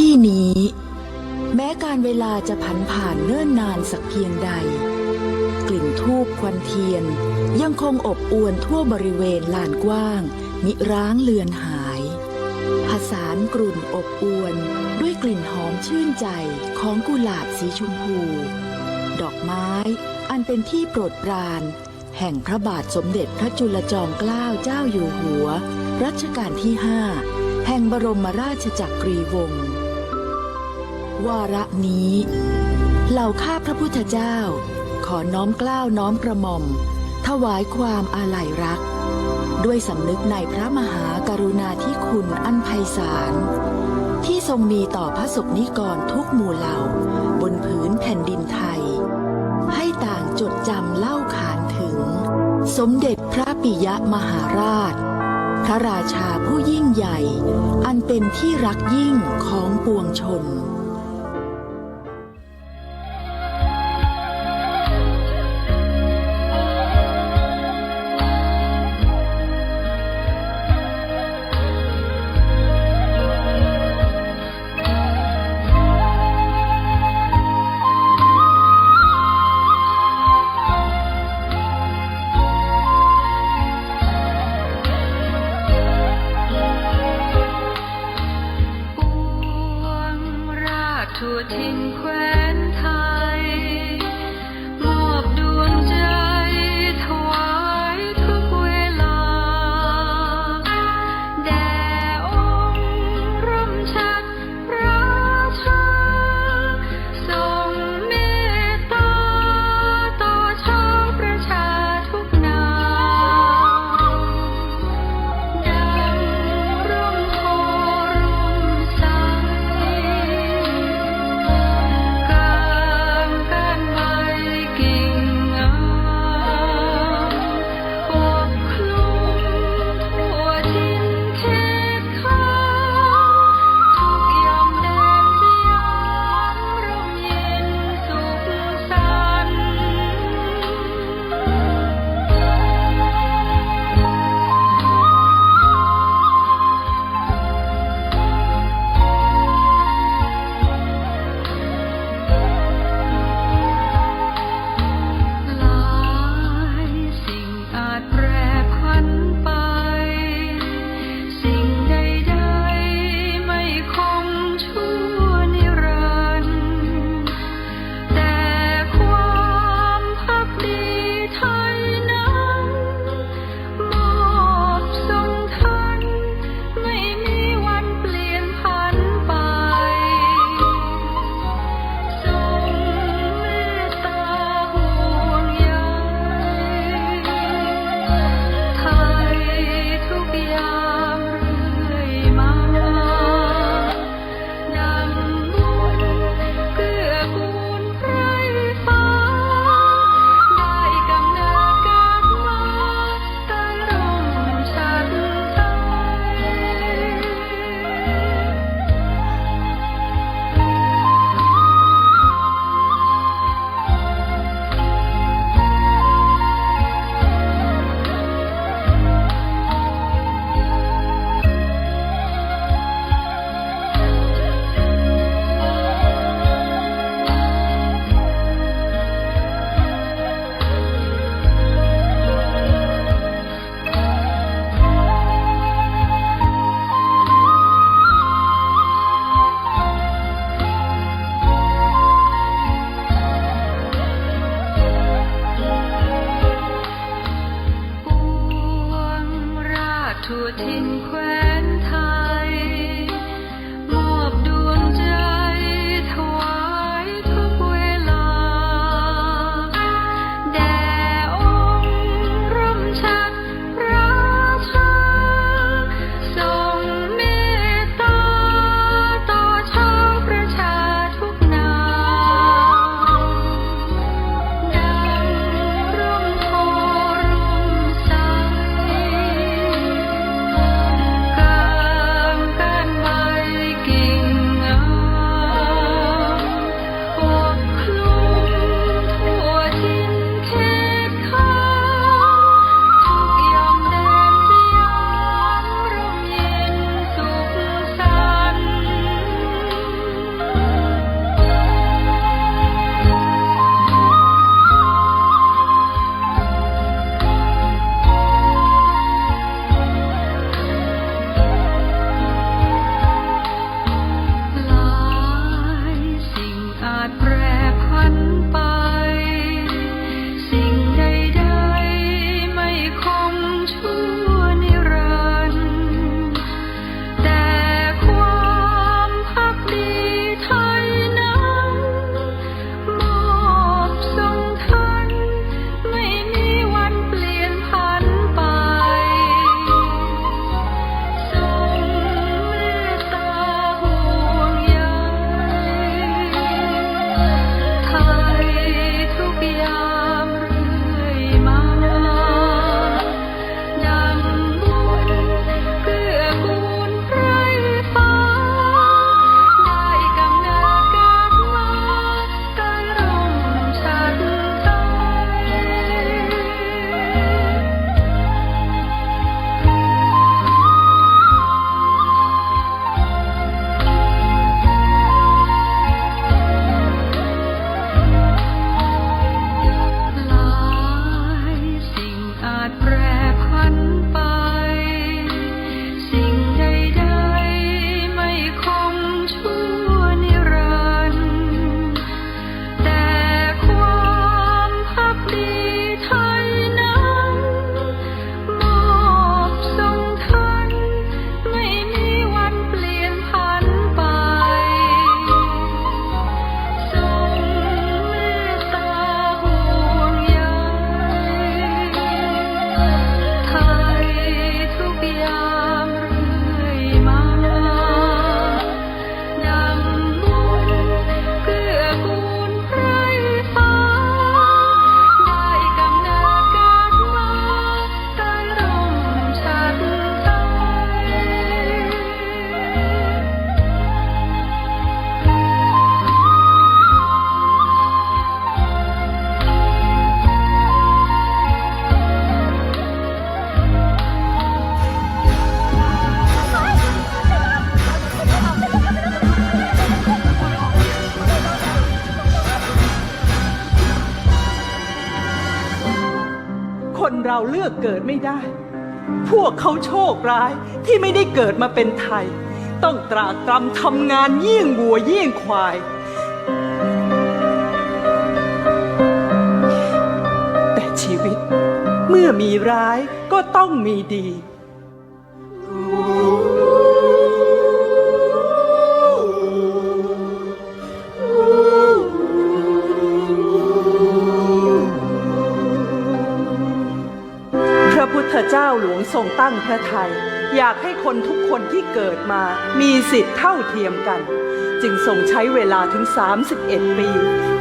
ที่นี้ แม้การเวลาจะผันผ่านเนิ่นนานสักเพียงใด กลิ่นทูบควันเทียน ยังคงอบอวนทั่วบริเวณลานกว้าง มิร้างเลือนหายผสานกลุ่นอบอวนด้วยกลิ่นหอมชื่นใจของกุหลาบสีชมพู ดอกไม้อันเป็นที่โปรดปราน แห่งพระบาทสมเด็จพระจุลจอมเกล้าเจ้าอยู่หัว รัชกาลที่ห้าแห่งบรมราชจักรีวงศ์ วาระนี้ เหล่าข้าพระพุทธเจ้า ขอน้อมกล้าวน้อมกระหม่อม ถวายความอาลัยรัก ด้วยสำนึกในพระมหากรุณาธิคุณอันไพศาลที่ทรงมีต่อพระสงฆ์นิกรทุกหมู่เหล่า บนผืนแผ่นดินไทย ให้ต่างจดจำเล่าขานถึง สมเด็จพระปิยมหาราช พระราชาผู้ยิ่งใหญ่ อันเป็นที่รักยิ่งของปวงชน ราช ทั่วทินแคว้นไทย เราเลือกเกิดไม่ได้ พวกเขาโชคร้ายที่ไม่ได้เกิดมาเป็นไทย ต้องตรากตรำทำงานเยี่ยงวัวเยี่ยงควาย แต่ชีวิตเมื่อมีร้ายก็ต้องมีดี ธเจ้าหลวงทรงตั้งพระทัยอยากให้คนทุกคนที่เกิดมามีสิทธิ์เท่าเทียมกัน จึงทรงใช้เวลาถึง 31 ปี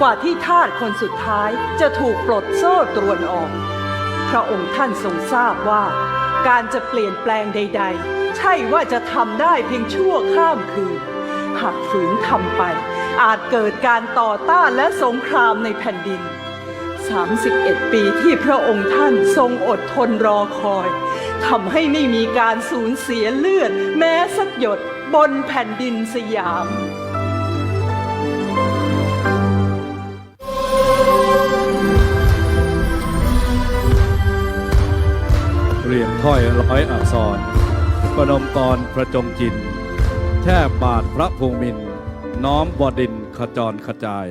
กว่าที่ทาสคนสุดท้ายจะถูกปลดโซ่ตรวนออก พระองค์ท่านทรงทราบว่า การจะเปลี่ยนแปลงใด ๆ ใช่ว่าจะทำได้เพียงชั่วข้ามคืน หากฝืนทำไป อาจเกิดการต่อต้านและสงครามในแผ่นดิน 31 ปีที่พระองค์ท่านทรงอดทนรอคอยทำให้ไม่มีการสูญเสียเลือด แม้สักหยดบนแผ่นดินสยามเรียงถ้อยร้อยอักษร ประนมกรประจงจิน แทบบาทพระภูมิน น้อมบดินขจรขจาย